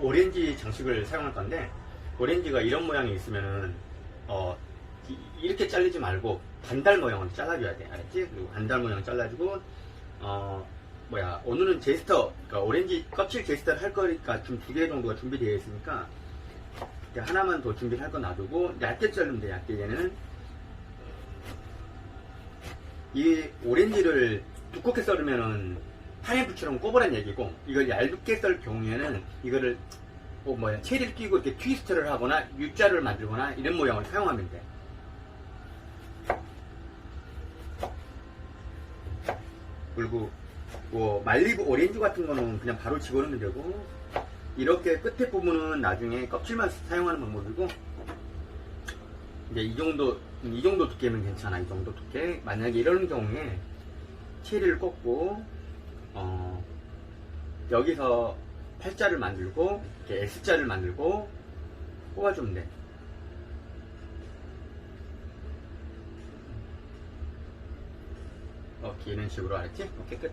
오렌지 장식을 사용할 건데 오렌지가 이런 모양이 있으면은 어 이- 이렇게 자르지 말고 반달 모양으로 잘라줘야 돼 알았지? 그리고 반달 모양 잘라주고 어 뭐야 오늘은 제스터 그러니까 오렌지 껍질 제스터를 할 거니까 좀 두 개 정도가 준비되어 있으니까 하나만 더 준비를 할거 놔두고 얇게 자르면 돼 얇게 얘는 이 오렌지를 두껍게 썰으면은 파인애플처럼 꼬부란 얘기고 이걸 얇게 썰 경우에는 이거를 뭐 뭐야 체리를 끼고 이렇게 트위스트를 하거나 U자를 만들거나 이런 모양을 사용하면 돼. 그리고 뭐 말리브 오렌지 같은 거는 그냥 바로 집어넣으면 되고 이렇게 끝에 부분은 나중에 껍질만 사용하는 방법이고 이제 이 정도 이 정도 두께면 괜찮아 이 정도 두께 만약에 이런 경우에 체리를 꽂고 어 여기서 팔자를 만들고 이렇게 X자를 만들고 꽂아주면 돼. 이렇게 이런 식으로 알았지? 오케이 끝.